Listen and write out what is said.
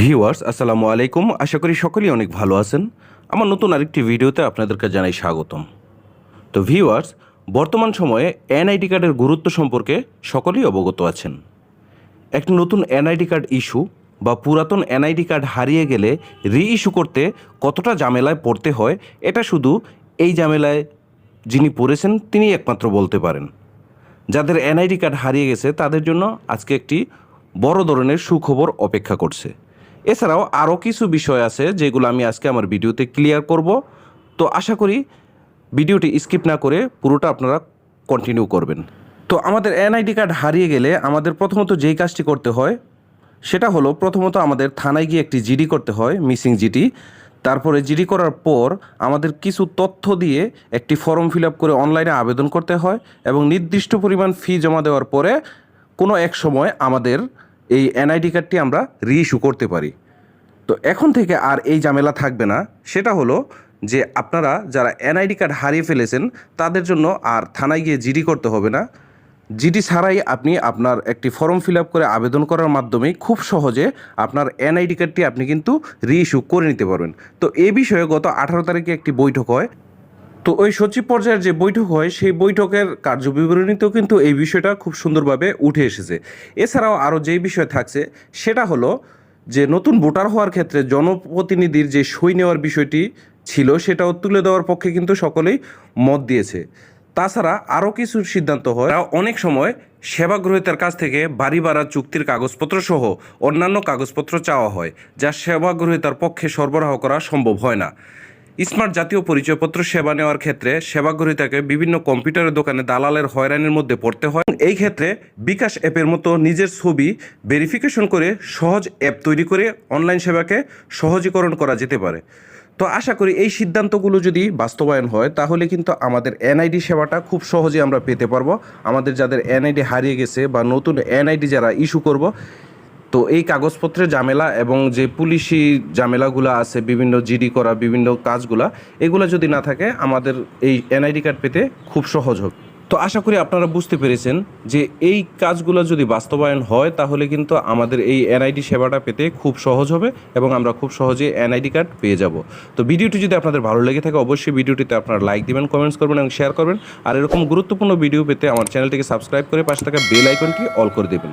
Viewers, আসসালামু আলাইকুম। আশা করি সকলেই অনেক ভালো আছেন। আমার নতুন আরেকটি ভিডিওতে আপনাদেরকে জানাই স্বাগতম। তো ভিউয়ার্স, বর্তমান সময়ে এনআইডি কার্ডের গুরুত্ব সম্পর্কে সকলেই অবগত আছেন। একটি নতুন এনআইডি কার্ড ইস্যু বা পুরাতন এনআইডি কার্ড হারিয়ে গেলে রি ইস্যু করতে কতটা ঝামেলায় পড়তে হয়, এটা শুধু এই ঝামেলায় যিনি পড়েছেন তিনি একমাত্র বলতে পারেন। যাদের এনআইডি কার্ড হারিয়ে গেছে, তাদের জন্য আজকে একটি বড় ধরনের সুখবর অপেক্ষা করছে। এছাড়াও আরও কিছু বিষয় আছে যেগুলো আমি আজকে আমার ভিডিওতে ক্লিয়ার করব। তো আশা করি ভিডিওটি স্কিপ না করে পুরোটা আপনারা কন্টিনিউ করবেন। তো আমাদের এনআইডি কার্ড হারিয়ে গেলে আমাদের প্রথমত যেই কাজটি করতে হয়, সেটা হলো প্রথমত আমাদের থানায় গিয়ে একটি জিডি করতে হয় মিসিং জিডি তারপরে জিডি করার পর আমাদের কিছু তথ্য দিয়ে একটি ফর্ম ফিল আপ করে অনলাইনে আবেদন করতে হয় এবং নির্দিষ্ট পরিমাণ ফি জমা দেওয়ার পরে কোনো এক সময় আমাদের এই এনআইডি কার্ডটি আমরা রিইস্যু করতে পারি। তো এখন থেকে আর এই ঝামেলা থাকবে না। সেটা হলো যে আপনারা যারা এনআইডি কার্ড হারিয়ে ফেলেছেন, তাদের জন্য আর থানায় গিয়ে জিডি করতে হবে না। জিডি ছাড়াই আপনি আপনার একটি ফর্ম ফিল আপ করে আবেদন করার মাধ্যমেই খুব সহজে আপনার এনআইডি কার্ডটি আপনি কিন্তু রিইস্যু করে নিতে পারবেন। তো এ বিষয়ে গত আঠারো তারিখে একটি বৈঠক হয়। তো ওই সচিব পর্যায়ের যে বৈঠক হয়, সেই বৈঠকের কার্যবিবরণীতেও কিন্তু এই বিষয়টা খুব সুন্দরভাবে উঠে এসেছে। এছাড়াও আরও যেই বিষয় থাকছে, সেটা হলো যে নতুন ভোটার হওয়ার ক্ষেত্রে জনপ্রতিনিধির যে সই নেওয়ার বিষয়টি ছিল, সেটাও তুলে দেওয়ার পক্ষে কিন্তু সকলেই মত দিয়েছে। তাছাড়া আরও কিছু সিদ্ধান্ত হয় অনেক সময় সেবা গ্রহীতার কাছ থেকে বাড়ি ভাড়া, চুক্তির কাগজপত্র সহ অন্যান্য কাগজপত্র চাওয়া হয়, যা সেবা গ্রহীতার পক্ষে সরবরাহ করা সম্ভব হয় না। স্মার্ট জাতীয় পরিচয়পত্র সেবা নেওয়ার ক্ষেত্রে সেবা গ্রহীতাকে বিভিন্ন কম্পিউটারের দোকানে দালালের হয়রানির মধ্যে পড়তে হয়। এই ক্ষেত্রে বিকাশ অ্যাপের মতো নিজের ছবি ভেরিফিকেশন করে সহজ অ্যাপ তৈরি করে অনলাইন সেবাকে সহজীকরণ করা যেতে পারে। তো আশা করি এই সিদ্ধান্তগুলো যদি বাস্তবায়ন হয়, তাহলে কিন্তু আমাদের এনআইডি সেবাটা খুব সহজে আমরা পেতে পারব। আমাদের যাদের এনআইডি হারিয়ে গেছে বা নতুন এনআইডি যারা ইস্যু করব তো এই কাগজপত্রের ঝামেলা এবং যে পুলিশি ঝামেলাগুলো আছে, বিভিন্ন জিডি করা, বিভিন্ন কাজগুলা, এগুলো যদি না থাকে, আমাদের এই এনআইডি কার্ড পেতে খুব সহজ হবে তো আশা করি আপনারা বুঝতে পেরেছেন যে এই কাজগুলো যদি বাস্তবায়ন হয়, তাহলে কিন্তু আমাদের এই এনআইডি সেবাটা পেতে খুব সহজ হবে এবং আমরা খুব সহজে এনআইডি কার্ড পেয়ে যাব। তো ভিডিওটি যদি আপনাদের ভালো লেগে থাকে, অবশ্যই ভিডিওটিতে আপনারা লাইক দিবেন, কমেন্টস করবেন এবং শেয়ার করবেন। আর এরকম গুরুত্বপূর্ণ ভিডিও পেতে আমার চ্যানেলটিকে সাবস্ক্রাইব করে পাশে থাকা বেল আইকনটি অল করে দেবেন।